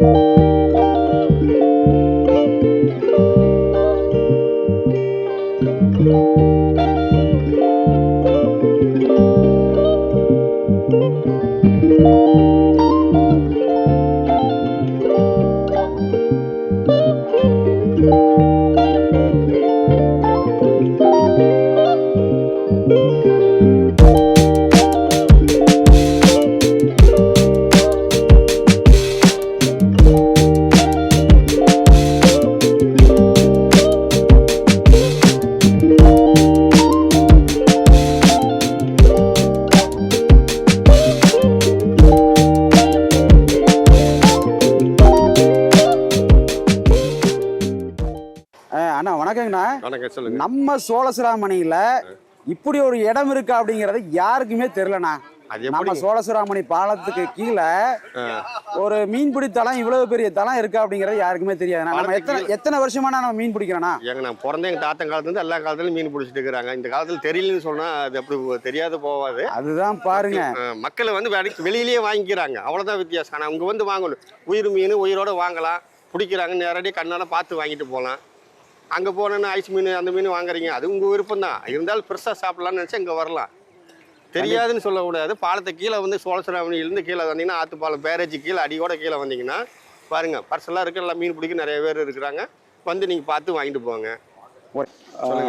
you வணக்கம் சொல்லுங்க. நம்ம சோழசிராமணியில இப்படி ஒரு இடம் இருக்கா அப்படிங்கறது யாருக்குமே தெரியலண்ணா. அது நம்ம சோழசிராமணி பாலத்துக்கு கீழே ஒரு மீன்பிடி தளம் இவ்வளவு பெரிய தளம் இருக்கா அப்படிங்கறது யாருக்குமே நம்ம பாலத்துக்கு எத்தனை எத்தனை வருஷமா நம்ம மீன் பிடிக்கிறோண்ணா எங்க நான் பிறந்த எங்க தாத்தன் காலத்துல இருந்து எல்லா காலத்துலயும் மீன் பிடிச்சிட்டு இருக்கிறாங்க. இந்த காலத்துல தெரியலன்னு சொன்னா அது அப்படி தெரியாத போவாது. அதுதான் பாருங்க. மக்களை வந்து வெளி- வெளியிலேயே வாங்கிக்கிறாங்க. அவ்வளவுதான் வித்தியாசம். ஆனா அவங்க வந்து வாங்கணும். உயிர் மீன் உயிரோட வாங்கலாம். பிடிக்கிறாங்க நேரடியாக கண்ணால பார்த்து வாங்கிட்டு போகலாம். அங்க போனோன்னா ஐஸ் மீன் அந்த மீன் வாங்குறீங்க. அது உங்க விருப்பம் தான் இருந்தாலும் பெருசா சாப்பிடலாம்னு நினைச்சா இங்க வரலாம். தெரியாதுன்னு சொல்லக்கூடாது. பாலத்தை கீழே வந்து சோழசராமணியிலேருந்து கீழே வந்தீங்கன்னா ஆத்துப்பாலம் பேரேஜ் கீழே அடியோட கீழே வந்தீங்கன்னா பாருங்க பர்சலாக இருக்கு எல்லாம் மீன் பிடிக்க நிறைய பேர் இருக்கிறாங்க. வந்து நீங்க பார்த்து வாங்கிட்டு போங்க.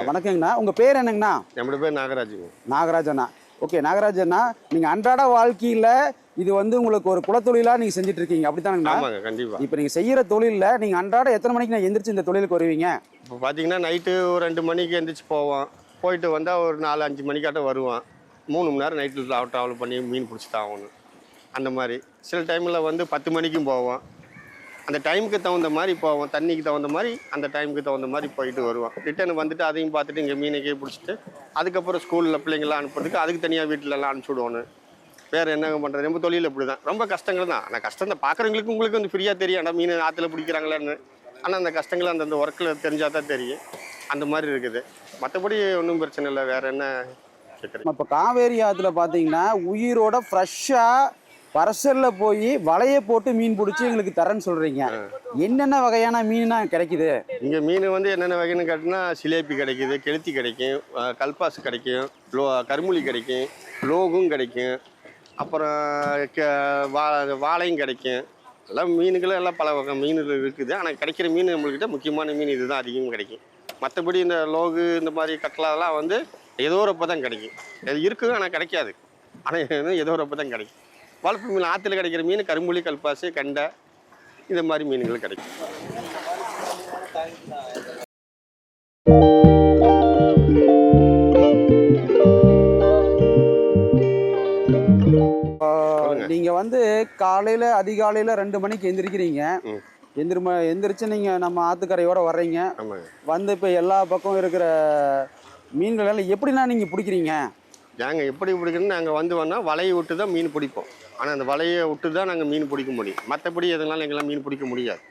வணக்கங்கண்ணா. உங்க பேர் என்னங்கண்ணா? நம்மளோட பேர் நாகராஜுங்க. நாகராஜண்ணா. ஓகே நாகராஜண்ணா நீங்க அன்றாட வாழ்க்கையில இது வந்து உங்களுக்கு ஒரு குலத்தொழிலா நீங்க செஞ்சுட்டு இருக்கீங்க அப்படித்தானுங்கண்ணா ஆமாங்க கண்டிப்பா. இப்போ நீங்க செய்யற தொழில்ல நீங்க அன்றாட எத்தனை மணிக்கு நான் எந்திரிச்சு இந்த தொழிலுக்கு வருவீங்க? இப்போ பார்த்தீங்கன்னா நைட்டு ஒரு ரெண்டு மணிக்கு எந்திரிச்சு போவோம். போயிட்டு வந்தால் ஒரு நாலு அஞ்சு மணிக்காட்ட வருவான் மூணு மணி நேரம் நைட்டில் ட்ராவல் பண்ணி மீன் பிடிச்சி தான் ஆகணும். அந்த மாதிரி. சில டைமில் வந்து பத்து மணிக்கும் போவோம். அந்த டைமுக்கு தகுந்த மாதிரி போவோம். தண்ணிக்கு தகுந்த மாதிரி அந்த டைமுக்கு தகுந்த மாதிரி போயிட்டு வருவோம். ரிட்டர்ன் வந்துட்டு அதையும் பார்த்துட்டு இங்கே மீனைக்கே பிடிச்சிட்டு அதுக்கப்புறம் ஸ்கூலில் பிள்ளைங்களாம் அனுப்புறதுக்கு அதுக்கு தனியாக வீட்டிலலாம் அனுப்பிச்சி விடுவோன்னு வேறு என்னங்க பண்ணுறது நம்ம தொழில் இப்படி தான் ரொம்ப கஷ்டங்கள் தான் ஆனால் கஷ்டம் தான் பார்க்குறவங்களுக்கு உங்களுக்கு வந்து ஃப்ரீயாக தெரியும். ஆனால் மீன் ஆற்றுல பிடிக்கிறாங்களான்னு. ஆனால் அந்த கஷ்டங்கள் அந்தந்த ஒர்க்கில் தெரிஞ்சால் தான் தெரியும். அந்த மாதிரி இருக்குது. மற்றபடி ஒன்றும் பிரச்சனை இல்லை. வேறு என்ன கேட்குறேன் இப்போ காவேரி ஆத்துல பாத்தீங்கன்னா உயிரோட ஃப்ரெஷ்ஷா பரசல்ல போய் வலைய போட்டு மீன் பிடிச்சி எங்களுக்கு தரேன்னு சொல்றீங்க. என்னென்ன வகையான மீனா கிடைக்குது? இங்கே மீன் வந்து என்னென்ன வகைன்னு கேட்டினா சிலேபி கிடைக்குது கெளுத்தி கிடைக்கும் கல்பாஸ் கிடைக்கும் லோ கருமுலி கிடைக்கும் லோகும் கிடைக்கும். அப்புறம் கெ- வா வாழையும் கிடைக்கும். எல்லாம் மீனுகளும் எல்லாம் பல வகை மீன்கள் இருக்குது. ஆனால் கிடைக்கிற மீன் நம்மள்கிட்ட முக்கியமான மீன் இதுதான் அதிகம் கிடைக்கும். மற்றபடி இந்த லோகு இந்த மாதிரி கட்லாலாம் வந்து ஏதோ ஒரு அப்போ தான் கிடைக்கும். அது இருக்குது ஆனால் கிடைக்காது. ஆனால் ஏதோ ஒரு அப்போ தான் கிடைக்கும். வளர்ப்பு மீன் ஆற்றுல கிடைக்கிற மீன் கரும்புலி கல்பாசு கண்டை இந்த மாதிரி மீன்கள் கிடைக்கும். நீங்க வந்து காலையில அதிகாலையில ரெண்டு மணிக்கு எந்திரிக்கிறீங்க. ம். எந்திரிம எந்திரிச்சு நீங்க நம்ம ஆத்துக்கரையோட வர்றீங்க. வந்து இப்போ எல்லா பக்கம் இருக்கிற மீன்கள் எல்லாம் எப்படிண்ணா நீங்க பிடிக்கிறீங்க? நாங்கள் எப்படி பிடிக்கணும்னு நாங்கள் வந்து வந்தால் வலையை விட்டு தான் மீன் பிடிப்போம். ஆனால் அந்த வலையை விட்டு தான் நாங்கள் மீன் பிடிக்க முடியும். மற்றபடி எதனால எங்களால் மீன் பிடிக்க முடியாது.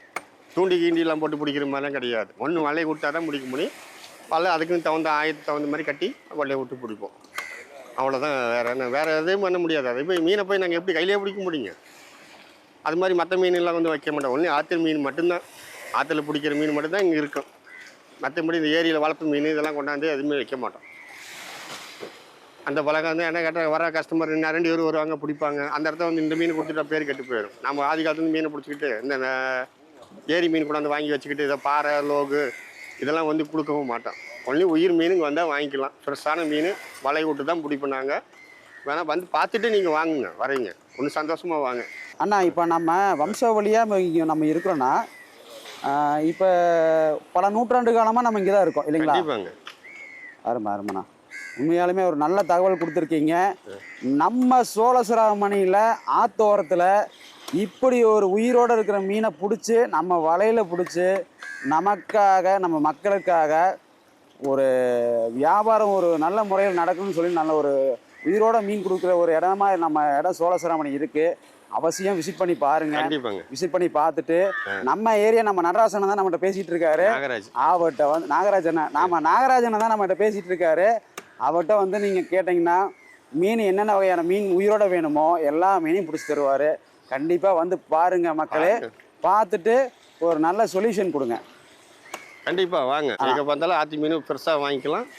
தூண்டி கீண்டிலாம் போட்டு பிடிக்கிற மாதிரிலாம் கிடையாது. ஒன்று வலையை விட்டால் தான் பிடிக்க முடியும். வலை அதுக்குன்னு தகுந்த ஆயத்துக்கு தகுந்த மாதிரி கட்டி வலையை விட்டு பிடிப்போம். அவ்வளோதான் வேறு என்ன வேறு எதுவும் பண்ண முடியாது. அதே போய் மீனை போய் நாங்கள் எப்படி கையிலே பிடிக்க முடியுங்க? அது மாதிரி மற்ற மீன்லாம் வந்து வைக்க மாட்டோம். ஒன்லி ஆற்று மீன் மட்டும்தான். ஆற்றுல பிடிக்கிற மீன் மட்டும்தான் இங்கே இருக்கும். மற்றபடி இந்த ஏரியில் வளர்ப்பு மீன் இதெல்லாம் கொண்டாந்து எதுவுமே வைக்க மாட்டோம். அந்த பழக்கம் வந்து என்ன கேட்டால் வர கஸ்டமர் ரெண்டு பேர் வருவாங்க பிடிப்பாங்க. அந்த இடத்த வந்து இந்த மீன் கொடுத்துட்டா பேர் கெட்டு போயிடும் நம்ம ஆதி காலத்துலேருந்து மீனை பிடிச்சிக்கிட்டு இந்த ஏரி மீன் கொண்டாந்து வாங்கி வச்சுக்கிட்டு இதை பாறை லோகு இதெல்லாம் வந்து கொடுக்கவும் மாட்டோம். ஒன்லி உயிர் மீனுங்க வந்தால் வாங்கிக்கலாம். ஃப்ரெஷ்ஷான மீன் வலை விட்டு தான் பிடிப்போம் நாங்கள் வேணால் வந்து பார்த்துட்டு நீங்கள் வாங்குங்க வரீங்க. ஒன்று சந்தோஷமாக வாங்க. அண்ணா இப்போ நம்ம வம்சாவளியாக இங்கே நம்ம இருக்கிறோன்னா இப்போ பல நூற்றாண்டு காலமாக நம்ம இங்கே தான் இருக்கோம் இல்லைங்களா? கண்டிப்பாங்க. அருமை அருமைண்ணா. உண்மையாலுமே ஒரு நல்ல தகவல் கொடுத்துருக்கீங்க. நம்ம சோழசுராமணியில் ஆத்தோரத்தில் இப்படி ஒரு உயிரோடு இருக்கிற மீனை பிடிச்சி நம்ம வலையில் பிடிச்சி நமக்காக நம்ம மக்களுக்காக ஒரு வியாபாரம் ஒரு நல்ல முறையில் நடக்கணும்னு சொல்லி நல்ல ஒரு உயிரோட மீன் கொடுக்குற ஒரு இடமா நம்ம இடம் சோழசுராமணி இருக்குது அவசியம் விசிட் பண்ணி பாருங்க. விசிட் பண்ணி பார்த்துட்டு நம்ம ஏரியா நம்ம நடராசன் தான் நம்மகிட்ட பேசிட்டு இருக்காரு. அவர்கிட்ட வந்து நாகராஜனா நாம நாகராஜனை தான் நம்மகிட்ட பேசிட்டு இருக்காரு. அவர்கிட்ட வந்து நீங்க கேட்டீங்கன்னா மீன் என்னென்ன வகையான மீன் உயிரோட வேணுமோ எல்லா மீனையும் பிடிச்சி தருவாரு. கண்டிப்பா வந்து பாருங்க மக்களே. பார்த்துட்டு ஒரு நல்ல சொல்யூஷன் கொடுங்க. கண்டிப்பாக வாங்க. எங்கே பார்த்தாலும் ஆற்று மீன் ஃப்ரெஷ்ஷாக வாங்கிக்கலாம்.